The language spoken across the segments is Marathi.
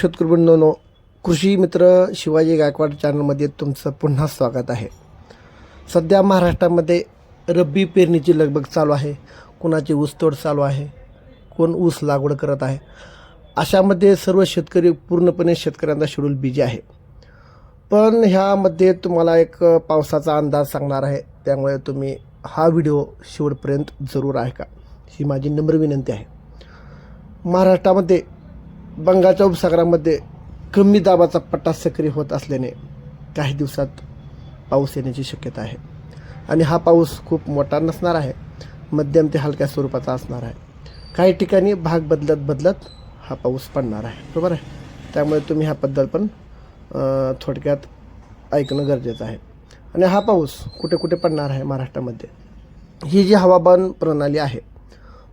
शेतकरी बंधूंनो कृषी मित्र शिवाजी गायकवाड चॅनलमध्ये तुमचं पुन्हा स्वागत आहे. सध्या महाराष्ट्रामध्ये रब्बी पेरणीची लगबग चालू आहे कोणाची ऊसतोड चालू आहे कोण ऊस लागवड करत आहे अशामध्ये सर्व शेतकरी पूर्णपणे शेतकऱ्यांचा शेड्यूल बिजी आहे. पण ह्यामध्ये तुम्हाला एक पावसाचा अंदाज सांगणार आहे त्यामुळे तुम्ही हा व्हिडिओ शेवटपर्यंत जरूर ऐका. ही माझी नम्र विनंती आहे. महाराष्ट्रामध्ये बंगालच्या उपसागरामध्ये कमी दाबाचा पट्टा सक्रिय होत असल्याने काही दिवसात पाऊस येण्याची शक्यता आहे. आणि हा पाऊस खूप मोठा नसणार आहे. मध्यम ते हलक्या स्वरूपाचा असणार आहे. काही ठिकाणी भाग बदलत बदलत हा पाऊस पडणार आहे. बरोबर आहे? त्यामुळे तुम्ही ह्याबद्दल पण थोडक्यात ऐकणं गरजेचं आहे. आणि हा पाऊस कुठे कुठे पडणार आहे महाराष्ट्रामध्ये? ही जी हवामान प्रणाली आहे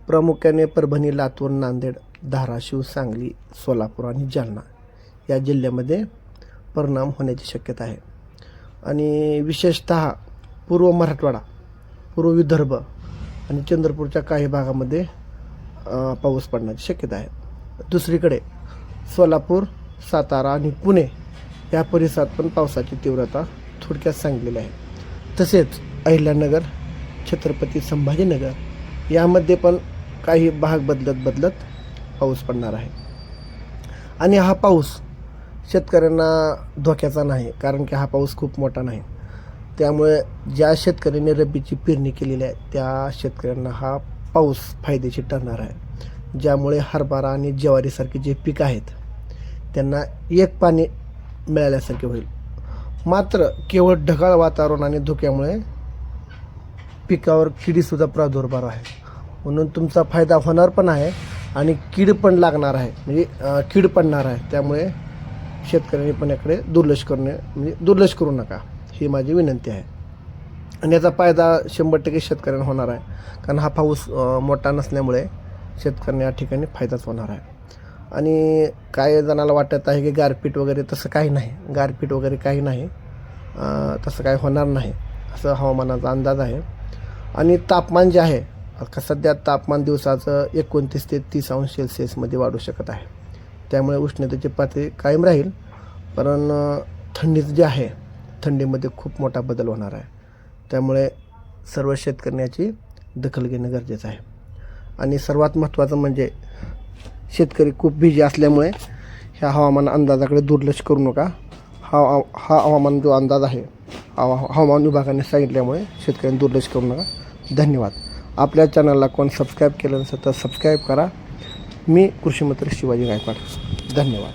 प्रामुख्याने परभणी लातूर नांदेड धाराशिव सांगली सोलापूर आणि जालना या जिल्ह्यामध्ये परिणाम होण्याची शक्यता आहे. आणि विशेषत पूर्व मराठवाडा पूर्व विदर्भ आणि चंद्रपूरच्या काही भागामध्ये पाऊस पडण्याची शक्यता आहे. दुसरीकडे सोलापूर सातारा आणि पुणे या परिसरात पण पावसाची तीव्रता थोडक्यात सांगलेली आहे. तसेच अहिल्यानगर छत्रपती संभाजीनगर यामध्ये पण काही भाग बदलत बदलत पाऊस पडणार आहे. आणि हा पाऊस शेतकऱ्यांना धोक्याचा नाही कारण की हा पाऊस खूप मोठा नाही. त्यामुळे ज्या शेतकऱ्यांनी रब्बीची पेरणी केलेली आहे त्या शेतकऱ्यांना हा पाऊस फायदेशीर ठरणार आहे. ज्यामुळे हरभरा आणि ज्वारीसारखे जे पीक आहेत त्यांना एक पाणी मिळाल्यासारखे होईल. मात्र केवळ ढगाळ वातावरण आणि धुक्यामुळे पिकावर किडीसुद्धा प्रादुर्भाव आहे. म्हणून तुमचा फायदा होणार पण आहे आणि कीड पण लागणार आहे. म्हणजे कीड पडणार आहे. त्यामुळे शेतकऱ्यांनी पण याकडे दुर्लक्ष करणे म्हणजे दुर्लक्ष करू नका. ही माझी विनंती आहे. आणि याचा फायदा शंभर टक्के शेतकऱ्यांना होणार आहे. कारण हा पाऊस मोठा नसल्यामुळे शेतकऱ्यांना या ठिकाणी फायदाच होणार आहे. आणि काय जणाला वाटत आहे की गारपीट वगैरे तसं काही नाही. गारपीट वगैरे काही नाही. तसं काही होणार नाही. असं हवामानाचा अंदाज आहे. आणि तापमान जे आहे सध्या तापमान दिवसाचं एकोणतीस ते तीस अंश सेल्सिअसमध्ये वाढू शकत आहे. त्यामुळे उष्णतेची पातळी कायम राहील पण थंडीचं जे आहे थंडीमध्ये खूप मोठा बदल होणार आहे. त्यामुळे सर्व शेतकऱ्यांची दखल घेणं गरजेचं आहे. आणि सर्वात महत्त्वाचं म्हणजे शेतकरी खूप बिजी असल्यामुळे ह्या हवामान अंदाजाकडे दुर्लक्ष करू नका. हा हा हवामान जो अंदाज आहे हवा हवामान विभागाने सांगितल्यामुळे शेतकऱ्यांनी दुर्लक्ष करू नका. धन्यवाद. आपल्या चॅनलला कोण सबस्क्राईब केलं नसेल तर सबस्क्राईब करा. मी कृषीमंत्री शिवाजी गायकवाड धन्यवाद.